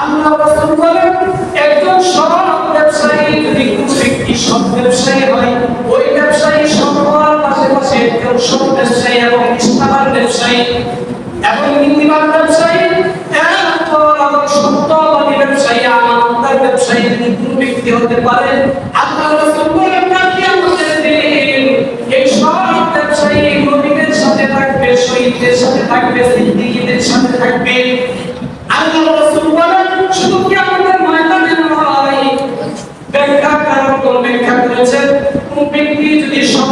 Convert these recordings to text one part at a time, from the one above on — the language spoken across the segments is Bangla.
আল্লাহ রাসূল বলেন, একজন সৎ ব্যবসায়ী যদি কোনো ব্যক্তি সৎ ব্যবসায়ী হয়, ওই ব্যবসায়ী সবার পাশাপাশি একজন সৎ ব্যবসায়ী এবং ইসলামের ব্যবসায়ী এবং নীতিবান ব্যবসায়ী আবার সত্যবাদী ব্যবসায়ী, আমানতদার ব্যবসায়ী যদি ব্যক্তি হতে পারে, আল্লাহ রাসূল বলেন না এই সব ব্যবসায়ী নবীদের সাথে থাকবে, শহীদদের সাথে থাকবে, সিদ্দিকীদের সাথে থাকবে আল্লাহ রাসূল বলেন শুধু কিয়ামতের ময়দানে নয় ব্যাখ্যা কারণ কোন ব্যাখ্যা করেছেন কোন ব্যক্তি যদি সব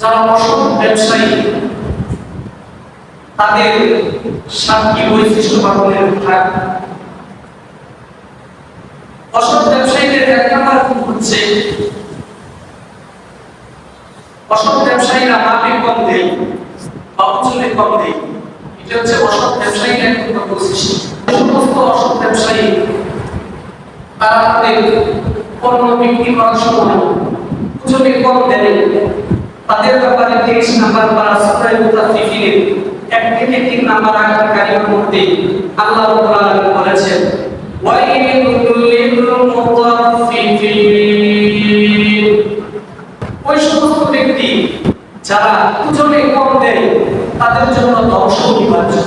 যারা অসৎ ব্যবসায়ী, তাদের সাতটি বৈশিষ্ট্য পালনের ভাগ অসৎ ব্যবসায়ীদের এক নম্বর গুণ হচ্ছে অসৎ ব্যবসায়ীরা মাপে কম দেয় বা ওজনে কম দেয়। এটা হচ্ছে অসৎ ব্যবসায়ীর এক নম্বর বৈশিষ্ট্য। সমস্ত অসৎ ব্যবসায়ী, তারা তাদের পণ্য বিক্রি করার সময় ওজনে কম দেয়। তাদের ব্যাপারে তেইশ নাম্বার পারা সুরাই মুতাফিফিনের এক থেকে তিন নাম্বার আগামী কারিমা মধ্যে আল্লাহ রাব্বুল আলামিন বলেছেন ওই সমস্ত ব্যক্তি যারা তাদের জন্য দর্শক বিভাজন।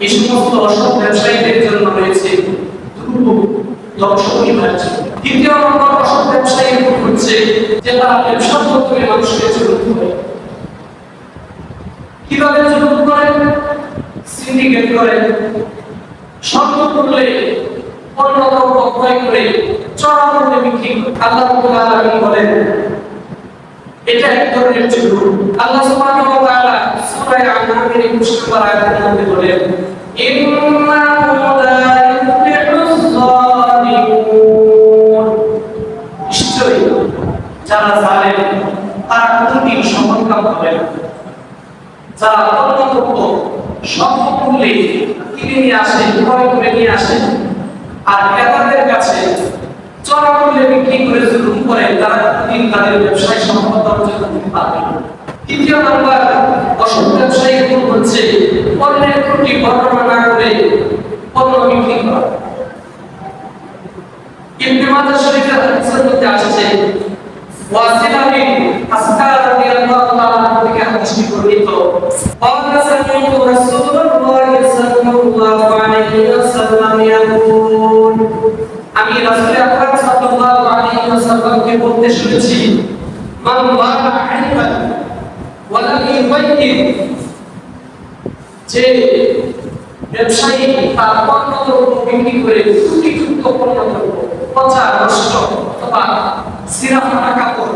এই সমস্ত অসৎ ব্যবসায়ীদের জন্য রয়েছে ধ্বংস অনিবার্য দ্বিতীয় নম্বর অসৎ ব্যবসায়ী হচ্ছে যে তারা ব্যবসার মাধ্যমে মানুষকে জরুরত করে। কীভাবে জরুরত করে? সিন্ডিকেট করে। শর্ত করলে অন্য দ্রব্য করে চড়া মূল্যে বিক্রি আল্লাহ বলেন এটা এক ধরনের জুলুম আল্লাহ সুবহানাহু ওয়া তাআলা সূরা আন-নামের 21 নম্বর আয়াতের মধ্যে বলেন যারা জালেম তারা কোনদিন হবে অন্যতম সম্পূর্ণে কিনে নিয়ে আসে ক্রয় করে নিয়ে আসে আর ক্রেতাদের কাছে চড়া মূল্যে বিক্রি করে জুলুম করে তারা দিন তাদের ব্যবসায় সফলতা অর্জন করতে পারবে না। তৃতীয় নাম্বার অসৎ ব্যবসায়ী গুণ হচ্ছে পণ্যের ত্রুটি বর্ণনা না করে পণ্য বিক্রি করা ইবনে মাজাহ শরীফের হাদিসের মধ্যে আসছে ওয়াসিলা বিন আসকার রাদিয়াল্লাহু তাআলা আনহু থেকে হাদিসটি বর্ণিত قال سمعت رسول الله صلى الله عليه وسلم يقول আমি রাসূল আকরাম সাল্লাল্লাহু আলাইহি ওয়াসাল্লামকে বলতে শুনেছি, মান ওয়ালা আইবান ওয়ালা ইউবাইয়িন যে ব্যবসায়ী তার পণ্য বিক্রি করে ত্রুটিযুক্ত পণ্য দ্রব্য পচা, নষ্ট অথবা সিরা ফাটা কাপড়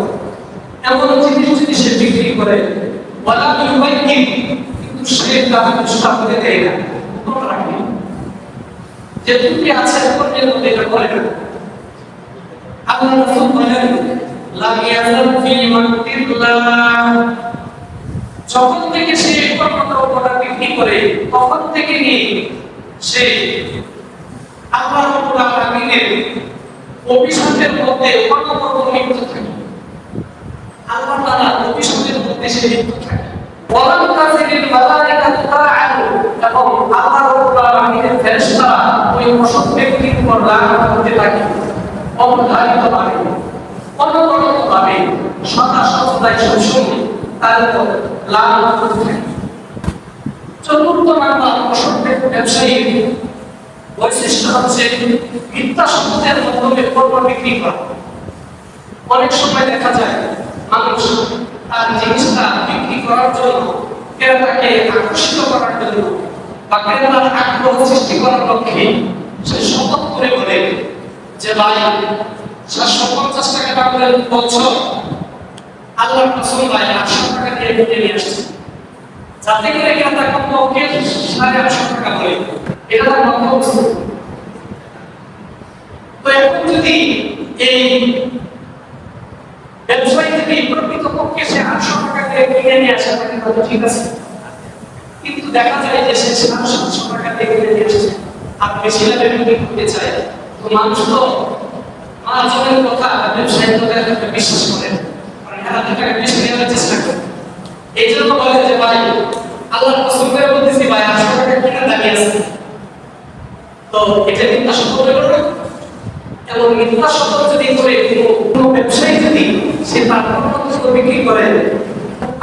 এমন জিনিস যদি সে বিক্রি করে ওয়ালা ইউবাইয়িন কিন্তু সে তার মুস্তাফকে দেয় না রাখে না। যে ত্রুটি আছে পণ্যের মধ্যে এটা করে না আল্লাহ রাসূল বলেন, লা ইয়াজাল ফি মাকতিল্লাহ যখন থেকে সে পণ্যদ্রব্যটা বিক্রি করে, তখন থেকে নিয়ে সে আল্লাহ রাব্বুল আলামিনের অভিশাপের মধ্যে অনবরত লিপ্ত থাকে। আল্লাহ তাআলা অভিশাপের মধ্যে সে লিপ্ত থাকে। ওয়ালাম মালাইকাতু তাআলু এবং আল্লাহ রাব্বুল আলামিনের ফেরেশতারা ওই অসৎ ব্যক্তির উপর রাগ করতে থাকে, অবধারিত ভাবে, অনবরত পাবে সদা সততায় সবসময় তার উপর লাভ করতে থাকে। চতুর্থ নাম্বার অসভ্য ব্যবসায়ী, বৈশিষ্ট্য হচ্ছে মিথ্যা শব্দের মাধ্যমে পণ্য বিক্রি করা। অনেক সময় দেখা যায়, মানুষ তার জিনিসটা বিক্রি করার জন্য ক্রেতাকে আকর্ষিত বা আগ্রহ সৃষ্টি করার লক্ষ্যে সে শপথ করে বলে যে, ভাই সাতশো পঞ্চাশ টাকা করে বছর আল্লাহর কসম, ভাই, আটশো টাকা দিয়ে কিনে নিয়ে আসছে। যাতে করে ক্রেতা কমপক্ষে সাড়ে আটশো টাকা করে এটা তার লক্ষ্য তো এখন যদি এই ব্যবসায়ী যদি প্রকৃতপক্ষে সে আটশো টাকা দিয়ে কিনে নিয়ে আসে হয়তো ঠিক আছে। কিন্তু দেখা যায় যে সে টাকা দিয়ে কিনে নিয়ে আসছে আর বেশি লাভে বিক্রি করতে চায় তো মানুষ তো মার্জনের কথা ব্যবসায়ী কথা বিশ্বাস করে। কারণ এরা টাকা বেশি নেওয়ার চেষ্টা করে। এই জন্য বলে যে, ভাই, আল্লাহর কসম করে বলতেছি, ভাই আটশো টাকা কিনে দাঁড়িয়ে আছে। তো এটা মিথ্যা সত্য হয়ে গেল এবং মিথ্যা সত্য যদি করে কোনো ব্যবসায়ী যদি সে তার বিক্রি করে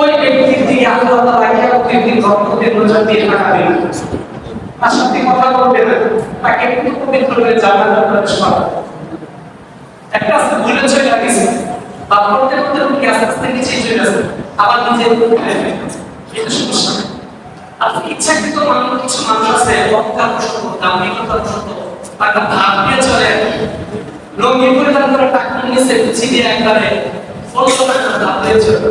ওই ব্যক্তির দিকে আল্লাহ তাআলা কিয়ামতের দিন রহমতের নজর দিয়ে তাকাবেন তার সাথে কথা বলবে না, তাকে পবিত্র করে জান্নাতে প্রবেশ করাবে একটা আছে ভুলে চলে গেছে বা করতে করতে উঠে আস্তে নিচে চলে আসে আবার নিজে এটা সমস্যা। আর ইচ্ছাকৃত মানুষ, কিছু মানুষ আছে, অত্যাবশ্যক দাম্ভিকতাবশত তারা ভাব দিয়ে চলে। লঙ্গি করে টাকা নিয়েছে গুছি দিয়ে একবারে ফলসো টাকা ভাব দিয়ে চলে।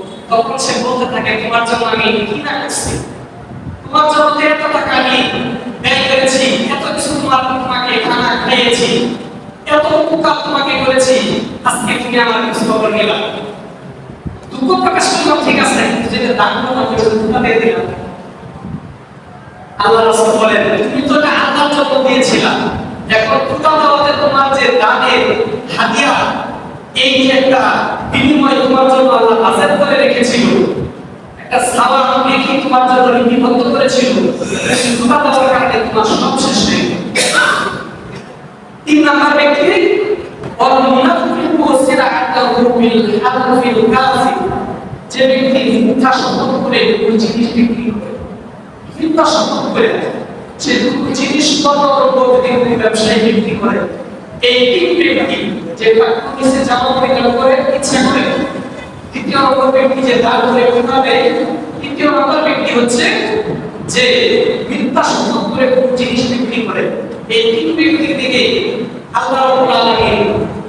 তখন সে বলতে থাকে, তোমার জন্য আমি কি না করছি? তোমার জন্য এত টাকা আমি ব্যয় করেছি, এত কিছু তোমার তোমাকে খানা খাইয়েছি, এত উপকার তোমাকে করেছি, আজকে তুমি আমার কিছু খবর নিলা। দুঃখ প্রকাশ করলাম, ঠিক আছে যেটা দান করলাম দিলাম। আল্লাহ বলেন, তুমি তো এটা আল্লাহর জন্য দিয়েছিলা। এখন তোমার যে দানের হাদিয়া এই যে একটা বিনিময় তোমার জন্য আল্লাহ আজাদ করে রেখেছিল, একটা সাওয়ার রেখে তোমার জন্য লিপিবদ্ধ করেছিল, সুতা দেওয়ার কারণে তোমার সব শেষ তিন নাম্বার ব্যক্তি যে ব্যক্তি মিথ্যা শপথ করে কোন জিনিস বিক্রি করে, মিথ্যা শপথ করে যে জিনিস কত যদি ব্যবসায়ী বিক্রি করে এই তিন ব্যক্তি যে নিচে জামা পরিধান করে, ইচ্ছা করে। দ্বিতীয় নম্বর ব্যক্তি যে দান করে দেয় তৃতীয় নম্বর ব্যক্তি হচ্ছে যে মিথ্যা শপথ করে কোনো জিনিস বিক্রি করে। এই তিন ব্যক্তির দিকে আল্লাহ রাব্বুল আলামিন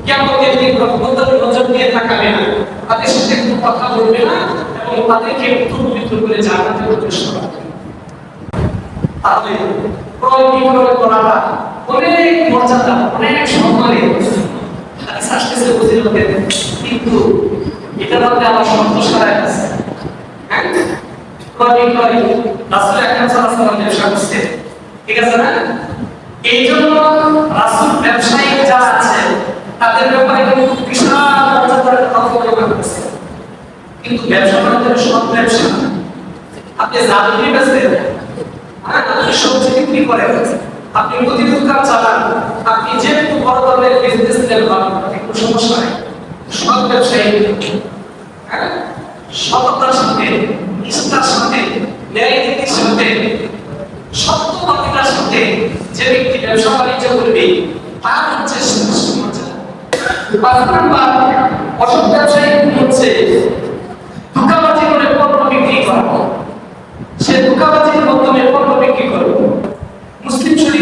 কিয়ামতের দিন রহমতের নজর দিয়ে তাকাবে না। তাদের সাথে কোনো কথা বলবে না এবং তাদেরকে একটু পবিত্র করে প্রবেশ করাবে। তাহলে ক্রয় বিক্রয় করাটা অনেক মর্যাদা, অনেক সম্মানের হাদিস বুঝে কিন্তু এটার মধ্যে আমার সন্তোষ হারায় হ্যাঁ? ক্রয় এই জন্য রাসূল ব্যবসায়ী যারা আছে, তাদের ব্যাপারে কিন্তু কিন্তু ব্যবসা সব ব্যবসা। আপনি জাদুরি বেচেন হ্যাঁ? আপনি সবজি বিক্রি করেন আপনি মুদি দোকান চালান, আপনি যে একটু বড় ধরনের বিজনেস নেন কোনো সমস্যা নেই। সব ব্যবসায়ী হ্যাঁ? সততার সাথে, নিষ্ঠার সাথে, ন্যায় নীতির সাথে সত্যবাদিতার সাথে যে ব্যক্তি ব্যবসা বাণিজ্য করবে, তার হচ্ছে ব্যবসায়ী হচ্ছে? ধোকাবাজি করে পণ্য বিক্রি করা। সে ধোকাবাজির মাধ্যমে পণ্য বিক্রি করবে মুসলিম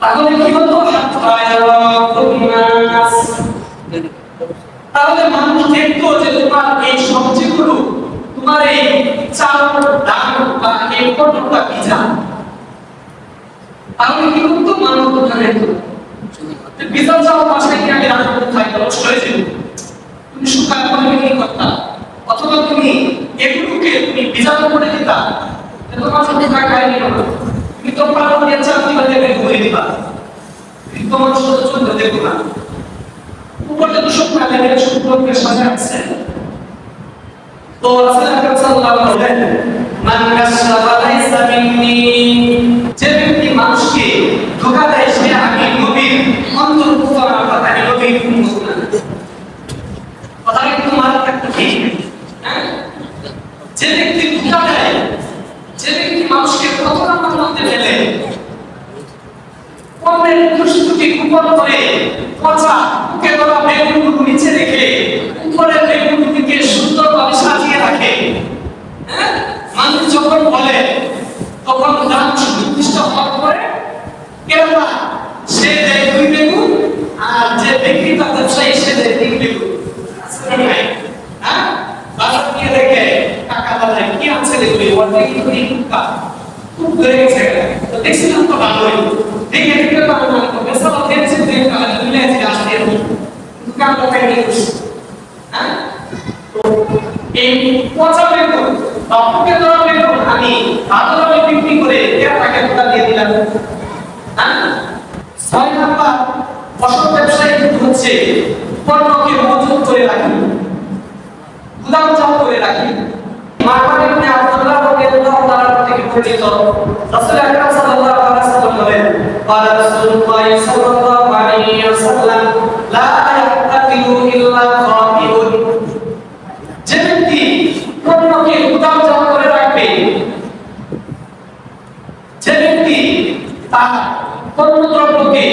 তাহলে কি হতো তাহলে মানুষ দেখতো যে তোমার এই সবজিগুলো, তোমার এই চাল, ডাল বা এই পটলটা ভিজা তাহলে কি হতো মানুষ দোকানে ভিজা চাল বাসায় গিয়ে আমি রান্না করতে থাকি, নষ্ট হয়ে যেত তুমি শুকায় করে বিক্রি করতা? অথবা তুমি এগুলোকে তুমি ভিজানো করে দিতা। তোমার সাথে খাই নিও না তুমি তো পারো দিয়ে চাল দিবা, দেবে ঘুরে দিবা। কিন্তু মানুষ তো চলতে দেখো না। উপরে তো সব কালে গেলে শুক্রকে সাজা আছে তো রাসূল আকরাম সাল্লাল্লাহু আলাইহি মান কাশাফা লাইসা মিন্নি। যে ব্যক্তি মানুষকে ধোঁকা দেয়, সে আমি নবীর অন্তর্ভুক্ত না অর্থাৎ আমি নবীর উম্মত না। কথাটা কিন্তু রাখতে ঠিক। হ্যাঁ? যে ব্যক্তি ধোঁকা দেয় যে ব্যক্তি মানুষকে প্রতারণার মধ্যে ফেলে পণ্যের দুষ্কৃতি গোপন করে পচা মুখে ধরা বেগুনগুলো নিচে রেখে উপরের বেগুনগুলিকে সুন্দরভাবে সাজিয়ে রাখে। হ্যাঁ? মানুষ যখন বলে, তখন দাম সুনির্দিষ্ট হওয়ার পরে কেননা সে দেয় দুই বেগুন আর যে বিক্রেতা ব্যবসায়ী সে দেয় তিন বেগুন আছে না নাই? হ্যাঁ বাজার গিয়ে দেখে টাকা দাদা কি এই কুকা খুব হ্যাঁ? তো এই আমি বিক্রি করে এর টাকা টাকা দিয়ে দিলাম ছয় নাম্বার অসৎ ব্যবসায়ী হচ্ছে পণ্যকে মজুত করে রাখি গুদামজাত করে রাখি রাদিয়াল্লাহু তাআলা থেকে বর্ণিত রাসূল আকরাম সাল্লাল্লাহু আলাইহি ওয়াসাল্লাম বলেন قال رسول الله صلى الله عليه وسلم لا يحتقر الا خاطئ যে ব্যক্তি পণ্যকে গুদামজাত করে রাখবে যে ব্যক্তি তার পণ্যদ্রব্যকে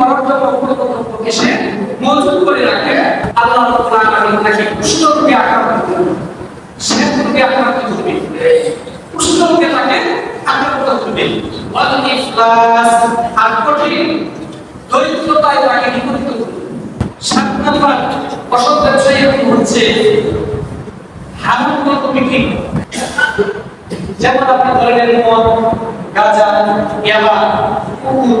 করার জন্য কোনো মজুত করে রাখে। আল্লাহ তাকে কুষ্ঠরোগে আক্রান্ত করবে সে আক্রান্ত করবে কুষ্ঠরোগে তাকে আক্রান্ত করবে আর কঠিন দরিদ্রতায় তাকে বিপরীত করবে সাত নাম্বার অসৎ ব্যবসায়ী হচ্ছে হারাম মতো বিক্রি যেমন আপনি ধরে নেন গাঁজা, ইয়াবা, কুকুর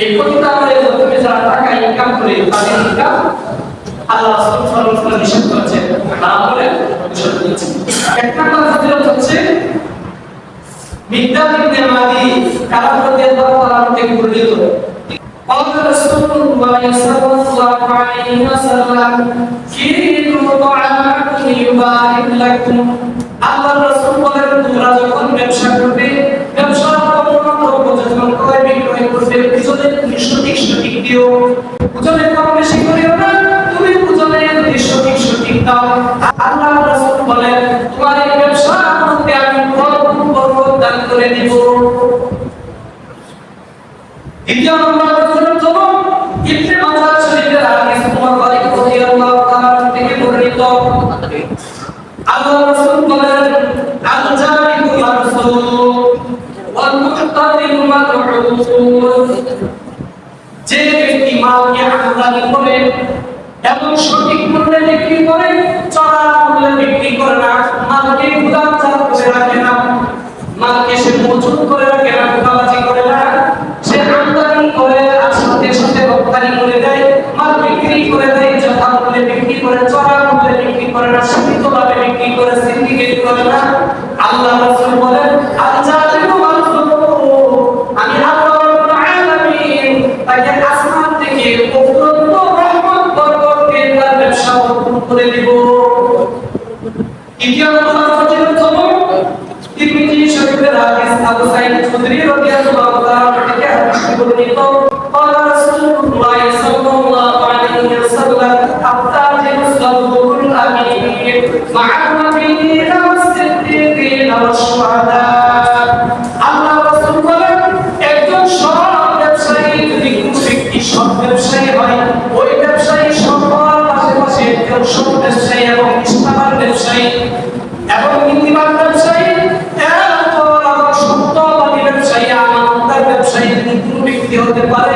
এই প্রতিকারের মাধ্যমে যারা টাকা ইনকাম করে তাদের ইনকাম আল্লাহ সুবহানাহু ওয়া তাআলা নিষেধ করেছেন না বলে নিষেধ করেছেন এক নম্বর ফজিলত হচ্ছে মিকদাদ ইবনে মাদি কালাম রাদিয়াল্লাহু তাআলা থেকে বর্ণিত قال رسول الله صلى الله عليه وسلم كيلوا طعامكم يبارك لكم আল্লাহ রাসূল বলেন তোমরা যখন ব্যবসা করবে করে দ্বিতীয় নম্বর ফজিলত হলো ইবনে মাজাহ শরীফের হাদিস ওমর ফারুক রাদিয়াল্লাহু তাআলা থেকে বর্ণিত। আল্লাহ রাসূল বলেন আল জামিউ মারসুল ওয়াল মুহতারিমু মাদউন যে ব্যক্তি মালকে আমদানি করে এবং সঠিক মূল্যে বিক্রি করে, চড়া মূল্যে বিক্রি করে না, মালকে গুদামজাত করে রাখে না। মালকে সে মজুত করে রাখে না গুদামবাজি করে না। সে আমদানি করে, আর সাথে সাথে রপ্তানি করে দেয়, মাল বিক্রি করে দেয়, যথা মূল্যে বিক্রি করে, চড়া মূল্যে বিক্রি করে না, সীমিতভাবে বিক্রি করে, সিন্ডিকেট করে না। আল্লাহ রসুল বলেন আল-জালিমু مع النبيين والصديقين والشهداء হতে পারে